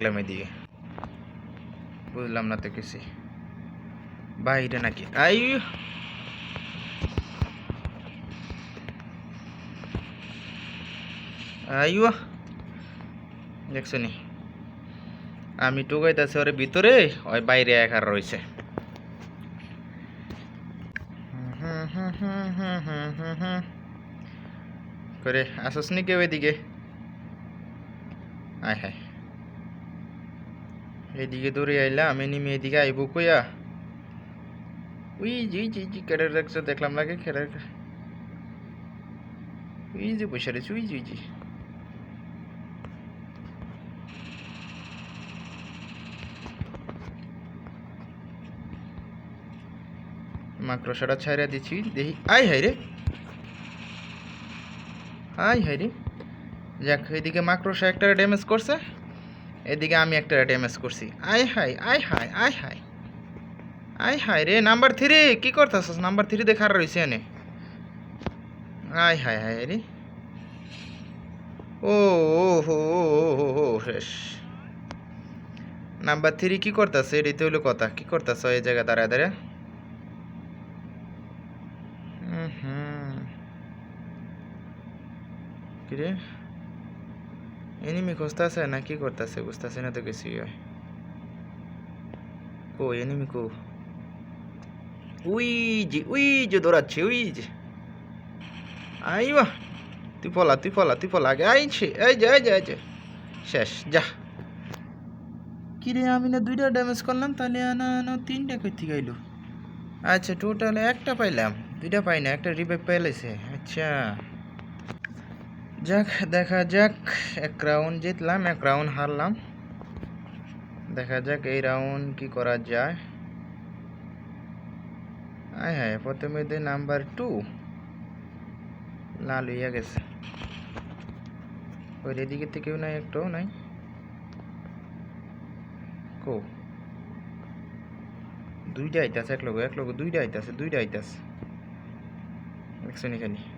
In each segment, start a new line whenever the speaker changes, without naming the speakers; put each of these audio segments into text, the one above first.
দেখলাম এদিকে বুঝলাম না তো কিছু। বাইরে নাকি? আই! আইও দেখছ নি আমি টুকাইতেছি ওর ভিতরে, ওই বাইরে একার রয়েছে করে আসস নি কেউ এদিকে? আয় হায়। এদিকে দৌড়ে আইলা, আমি নিমে এদিকে আইব কইয়া। উই জি জি জি কেটে রাখছে দেখলাম লাগে খেলে উই যে, বসে রয়েছে, উই জি জি মাকড়সাটা ছাইরা দিছি, দেখি, আই হাই রে। আই হাই রে। যাক, এদিকে মাকড়সা একটা ড্যামেজ করছে। এদিকে আমি একটা ড্যামেজ করছি। আই হাই আই হাই আই হাই আই হাই রে নাম্বার থ্রি কি করতেছস? নাম্বার থ্রি দেখার রয়েছে এনে। আই হাই হাই রে ও হো শেষ। নাম্বার থ্রি কী করতেছে? এটাই তো হলো কথা। কী করতেছ এই জায়গা দাঁড়ায় দাঁড়ায়। হুম। কিরে এনিমি খুঁজতেছে না কি করতেছে বুঝতেছে না তো কিছুই হয় কো এনিমি কো উই জি উই যে দৌড়াচ্ছে উই যে আইবা তুই পলা তুই পলা তুই পলা আগে আইছে এই যে এই যে এই যে শেষ যা কিরে আমি না দুইটা ড্যামেজ করলাম তাহলে না না তিনটা কই থেকে আইলো আচ্ছা টোটাল একটা পাইলাম দুইটা পাই না একটা রিভাইভ পাইলেছে আচ্ছা যাক, দেখা যাক। এক রাউন্ড জিতলাম, এক রাউন্ড হারলাম। দেখা যাক এই রাউন্ড কি করা যায়। আয় হ্যাঁ প্রথমে দিন নাম্বার টু লাল হইয়া গেছে। ওই এদিকে তো কেউ নাই, একটাও নাই। কো? দুইটা আইতাছে, এক লোক এক লোক দুইটা আইতাছে দুইটা আইতাছে। দেখছ নি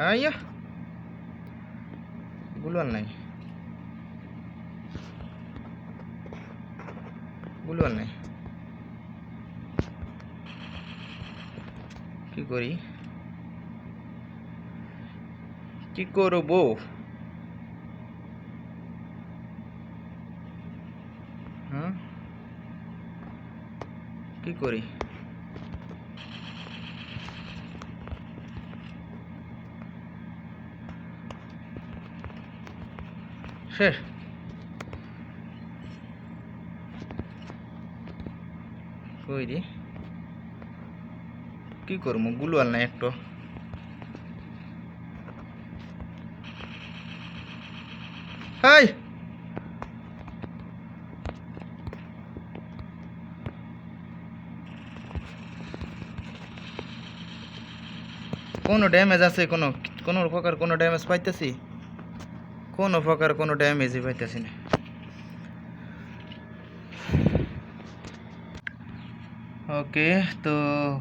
আইয়া গুলওয়াল নাই গুলওয়াল নাই কি করি কি করব হ্যাঁ কি করি শেষ। কই রে? কি করব? গুলওয়াল নাই একটু। হাই! কোনো ড্যামেজ আছে? কোনো কোনো প্রকার কোনো ড্যামেজ পাইতেছি? কোনো প্রকার কোনো ড্যামেজই পাইতেছি না। ওকে তো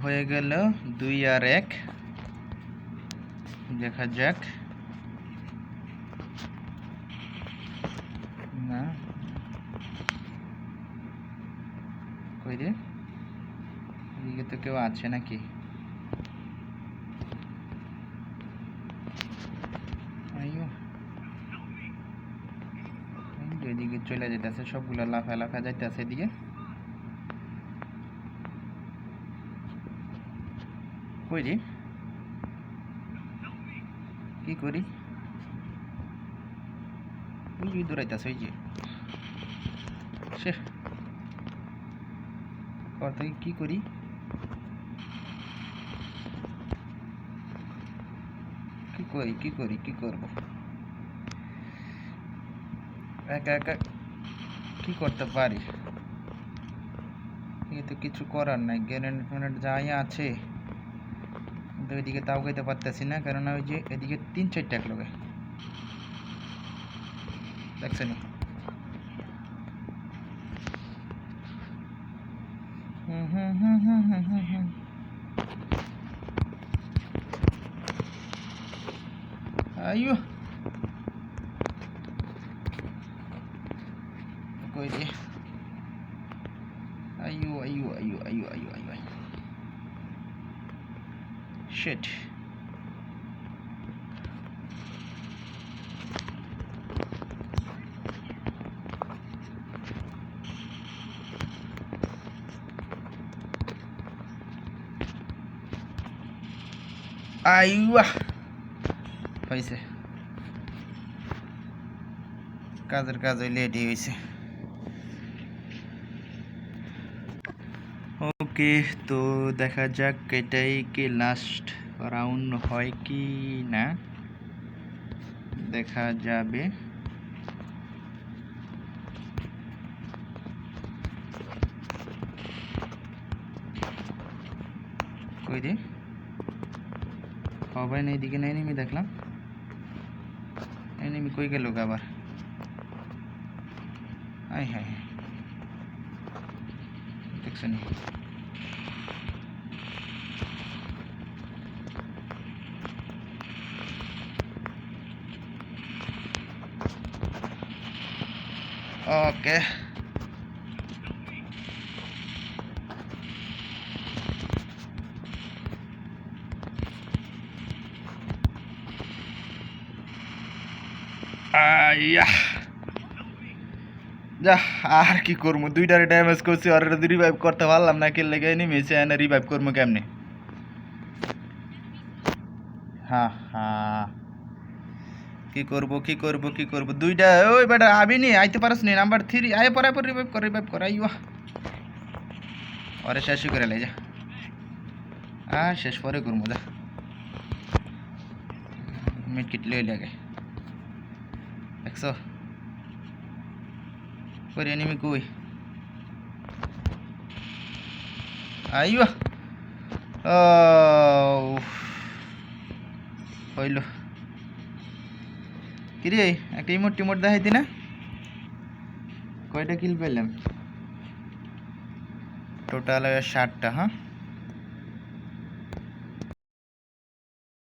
হয়ে গেল দুই আর এক। দেখা যাক। না। কই রে? এদিকে তো কেউ আছে নাকি আইয়ো এই চলে যেতেছে সবগুলো লাফা লাফা যাইতেছে এদিকে। কই রে? কি করি? ওই দৌড়াইতেছে, ওই যে। সে থেকে কি করি? কি করি কি করি, কি করব? একা একা কি করতে পারি? এ তো কিছু করার নাই গ্রেনেড ফ্রেনেড যাই আছে, কিন্তু এদিকে তাও খাইতে পারতেছি না, কেননা ওই যে এদিকে তিন চারটা এক লোকে। দেখছেন? হুম হুম হুম হুম হুম হুম হুম। আইয়ো! শিট আইয়া হয়েছে কাজের কাজ হইলে এটি হয়েছে ওকে, তো দেখা যাক এটাই কি লাস্ট রাউন্ড হয় কি না। দেখা যাবে। কই রে? হবে না এইদিকে না এনিমি দেখলাম। এনিমি কই গেল আবার? আই হাই দেখছ নি ওকে আইয়া যা আর কি করব? দুইটারে ড্যামেজ করছি আর রিভাইভ করতে পারলাম না কে লেগে নিমেছে এনে রিভাইভ করব কেমনে? হ্যাঁ হ্যাঁ কি করব কি করব কি করব? দুইটা, ওই বেটা আবি আইতে পারস নি নাম্বার থ্রি আয় পরে পর রিভাইভ কর রিভাইভ কর, আইয়া। ওরে শেষ করে লে যা। আর শেষ পরে করব, যা। মিট কিট লই লাগে। দেখছ? কই এনিমি কই আইয়া ও হইল কিরে একটা ইমোট টিমোট দেখাইতি না? কয়টা কিল পেলাম? টোটাল ষাটটা হ্যাঁ?